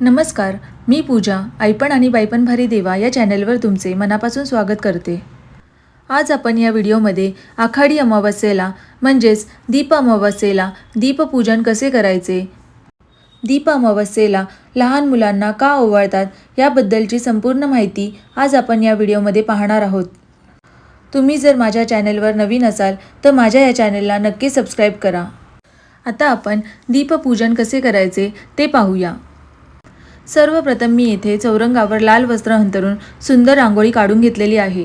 नमस्कार मी पूजा आईपण आणि बायपण भारी देवा या चॅनलवर तुमचे मनापासून स्वागत करते. आज आपण या व्हिडिओमध्ये आखाडी अमावस्येला म्हणजेच दीप अमावस्येला दीपपूजन कसे करायचे? दीप अमावस्येला लहान मुलांना का ओवाळतात याबद्दलची संपूर्ण माहिती आज आपण या व्हिडिओमध्ये पाहणार आहोत. तुम्ही जर माझ्या चॅनलवर नवीन असाल तर माझ्या या चॅनलला नक्की सबस्क्राईब करा. आता आपण दीपपूजन कसे करायचे ते पाहूया. सर्वप्रथम मी येथे चौरंगावर लाल वस्त्र अंतरून सुंदर रांगोळी काढून घेतलेली आहे.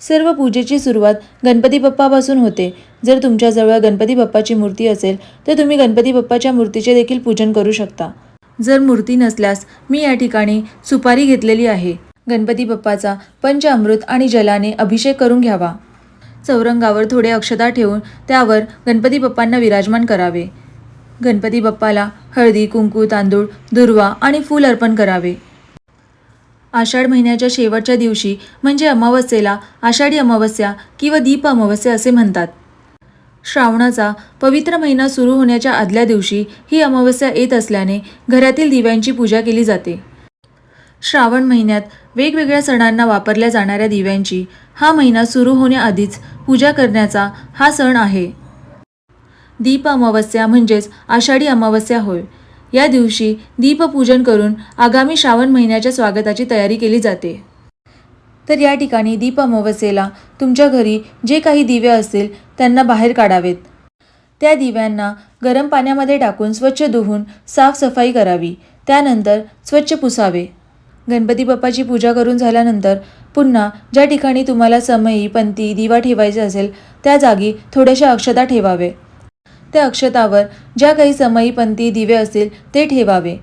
सर्व पूजेची सुरुवात गणपती बाप्पापासून होते. जर तुमच्याजवळ गणपती बाप्पाची मूर्ती असेल तर तुम्ही गणपती बाप्पाच्या मूर्तीचे देखील पूजन करू शकता. जर मूर्ती नसल्यास मी या ठिकाणी सुपारी घेतलेली आहे. गणपती बाप्पाचा पंचामृत आणि जलाने अभिषेक करून घ्यावा. चौरंगावर थोडे अक्षता ठेवून त्यावर गणपती बाप्पांना विराजमान करावे. गणपती बाप्पाला हळदी कुंकू तांदूळ दुर्वा आणि फूल अर्पण करावे. आषाढ महिन्याच्या शेवटच्या दिवशी म्हणजे अमावस्येला आषाढी अमावस्या किंवा दीप अमावस्या असे म्हणतात. श्रावणाचा पवित्र महिना सुरू होण्याच्या आदल्या दिवशी ही अमावस्या येत असल्याने घरातील दिव्यांची पूजा केली जाते. श्रावण महिन्यात वेगवेगळ्या सणांना वापरल्या जाणाऱ्या दिव्यांची हा महिना सुरू होण्याआधीच पूजा करण्याचा हा सण आहे. दीप अमावस्या म्हणजेच आषाढी अमावस्या होय. या दिवशी दीपपूजन करून आगामी श्रावण महिन्याच्या स्वागताची तयारी केली जाते. तर या ठिकाणी दीप अमावस्येला तुमच्या घरी जे काही दिवे असतील त्यांना बाहेर काढावेत. त्या दिव्यांना गरम पाण्यामध्ये टाकून स्वच्छ धुवून साफसफाई करावी. त्यानंतर स्वच्छ पुसावे. गणपती बाप्पाची पूजा करून झाल्यानंतर पुन्हा ज्या ठिकाणी तुम्हाला समयी पंती दिवा ठेवायचे असेल त्या जागी थोड्याशा अक्षता ठेवावे त्या अक्षतावर ज्या काही समयीपंती दिवे असतील ते ठेवावे.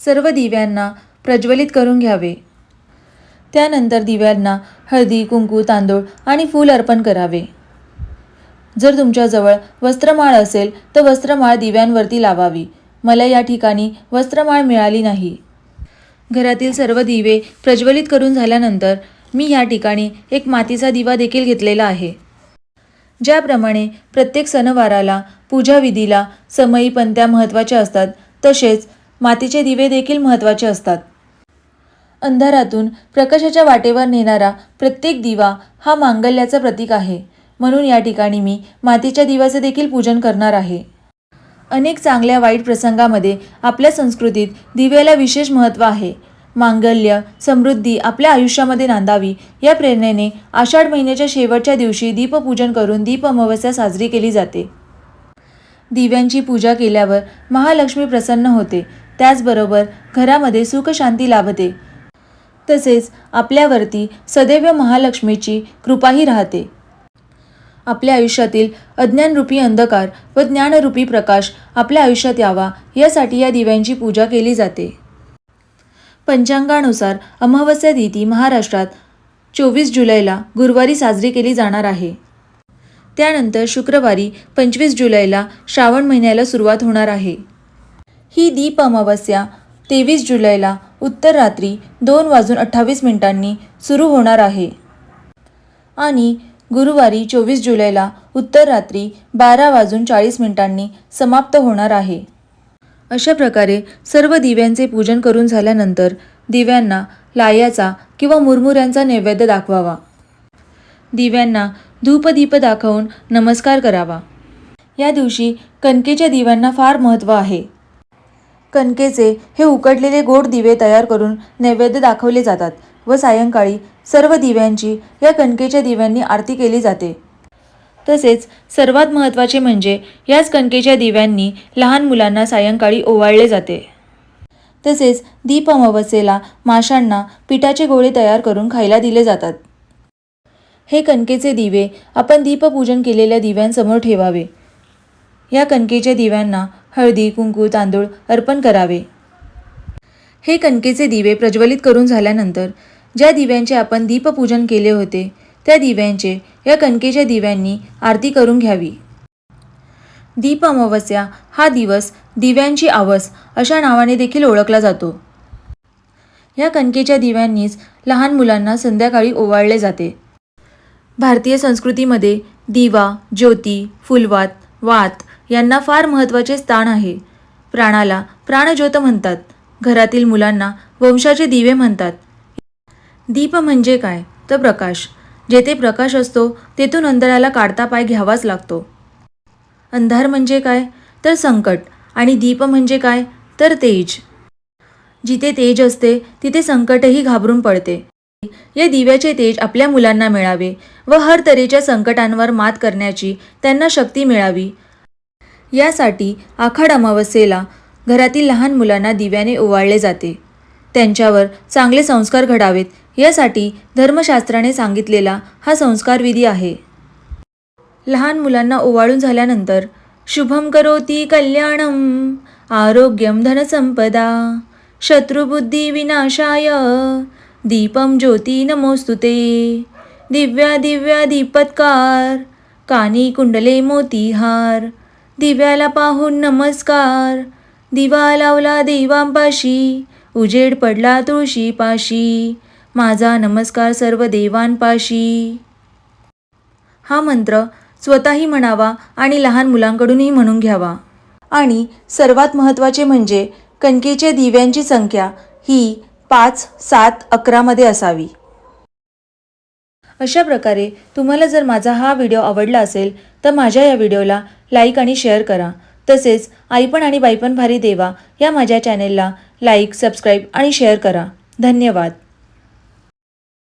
सर्व दिव्यांना प्रज्वलित करून घ्यावे. त्यानंतर दिव्यांना हळदी कुंकू तांदूळ आणि फूल अर्पण करावे. जर तुमच्याजवळ वस्त्रमाळ असेल तर वस्त्रमाळ दिव्यांवरती लावावी. मला या ठिकाणी वस्त्रमाळ मिळाली नाही. घरातील सर्व दिवे प्रज्वलित करून झाल्यानंतर मी या ठिकाणी एक मातीचा दिवा देखील घेतलेला आहे. ज्याप्रमाणे प्रत्येक सणवाराला पूजाविधीला समयी पंत्या महत्त्वाच्या असतात तसेच मातीचे दिवे देखील महत्त्वाचे असतात. अंधारातून प्रकाशाच्या वाटेवर नेणारा प्रत्येक दिवा हा मांगल्याचं प्रतीक आहे. म्हणून या ठिकाणी मी मातीच्या दिव्याचे देखील पूजन करणार आहे. अनेक चांगल्या वाईट प्रसंगामध्ये आपल्या संस्कृतीत दिव्याला विशेष महत्त्व आहे. मांगल्य समृद्धी आपल्या आयुष्यामध्ये नांदावी. या प्रेरणेने आषाढ महिन्याच्या शेवटच्या दिवशी दीपपूजन करून दीप अमावस्या साजरी केली जाते. दिव्यांची पूजा केल्यावर महालक्ष्मी प्रसन्न होते. त्याचबरोबर घरामध्ये सुखशांती लाभते. तसेच आपल्यावरती सदैव महालक्ष्मीची कृपाही राहते. आपल्या आयुष्यातील अज्ञानरूपी अंधकार व ज्ञानरूपी प्रकाश आपल्या आयुष्यात यावा यासाठी या दिव्यांची पूजा केली जाते. पंचांगानुसार अमावस्या तिथी महाराष्ट्रात चोवीस जुलैला गुरुवारी साजरी केली जाणार आहे. त्यानंतर शुक्रवारी पंचवीस जुलैला श्रावण महिन्याला सुरुवात होणार आहे. ही दीप अमावस्या तेवीस जुलैला उत्तर रात्री दोन वाजून अठ्ठावीस मिनिटांनी सुरू होणार आहे. आणि गुरुवारी चोवीस जुलैला उत्तर रात्री बारा वाजून चाळीस मिनिटांनी समाप्त होणार आहे. अशा प्रकारे सर्व दिव्यांचे पूजन करून झाल्यानंतर दिव्यांना लायाचा किंवा मुरमुऱ्यांचा नैवेद्य दाखवावा. दिव्यांना धूपदीप दाखवून नमस्कार करावा. या दिवशी कणकेच्या दिव्यांना फार महत्त्व आहे. कणकेचे हे उकडलेले गोड दिवे तयार करून नैवेद्य दाखवले जातात व सायंकाळी सर्व दिव्यांची या कणकेच्या दिव्यांनी आरती केली जाते. तसेच सर्वात महत्त्वाचे म्हणजे याच कणकेच्या दिव्यांनी लहान मुलांना सायंकाळी ओवाळले जाते. तसेच दीप अमावस्येला माशांना पिठाचे गोळे तयार करून खायला दिले जातात. हे कणकेचे दिवे आपण दीपपूजन केलेल्या दिव्यांसमोर ठेवावे. या कणकेच्या दिव्यांना हळदी कुंकू तांदूळ अर्पण करावे. हे कणकेचे दिवे प्रज्वलित करून झाल्यानंतर ज्या दिव्यांचे आपण दीपपूजन केले होते त्या दिव्यांचे या कणकेच्या दिव्यांनी आरती करून घ्यावी. दीप अमावस्या हा दिवस दिव्यांची आवस अशा नावाने देखील ओळखला जातो. या कणकेच्या दिव्यांनीच लहान मुलांना संध्याकाळी ओवाळले जाते. भारतीय संस्कृतीमध्ये दिवा ज्योती फुलवात वात यांना फार महत्त्वाचे स्थान आहे. प्राणाला प्राणज्योत म्हणतात. घरातील मुलांना वंशाचे दिवे म्हणतात. दीप म्हणजे काय? तर प्रकाश. जेथे प्रकाश असतो तेथून अंधाराला काढता पाय घ्यावाच लागतो. अंधार म्हणजे काय? तर संकट. आणि दीप म्हणजे काय? तर तेज. जिथे तेज असते तिथे संकटही घाबरून पडते. या दिव्याचे तेज आपल्या मुलांना मिळावे व हर तऱ्हेच्या संकटांवर मात करण्याची त्यांना शक्ती मिळावी. यासाठी आखाड अमावस्येला घरातील लहान मुलांना दिव्याने ओवाळले जाते. त्यांच्यावर चांगले संस्कार घडावेत. यासाठी धर्मशास्त्राने सांगितलेला हा संस्कार विधी आहे. लहान मुलांना ओवाळून झाल्यानंतर शुभम करोती कल्याणम आरोग्यम धनसंपदा शत्रुबुद्धी विनाशाय दीपम ज्योती नमोस्तुते दिव्या दिव्या दीपत्कार कानी कुंडले मोतीहार दिव्याला पाहून नमस्कार दिवा लावला देवांपाशी उजेड पडला तुळशीपाशी माझा नमस्कार सर्व देवांपाशी. हा मंत्र स्वतःही म्हणावा आणि लहान मुलांकडूनही म्हणून घ्यावा. आणि सर्वात महत्त्वाचे म्हणजे कणकेच्या दिव्यांची संख्या ही पाच सात अकरामध्ये असावी. अशा प्रकारे तुम्हाला जर माझा हा व्हिडिओ आवडला असेल तर माझ्या या व्हिडिओला लाईक आणि शेअर करा. तसेच आईपण आणि बाईपण भारी देवा या माझ्या चॅनेलला लाईक सबस्क्राईब आणि शेअर करा. धन्यवाद.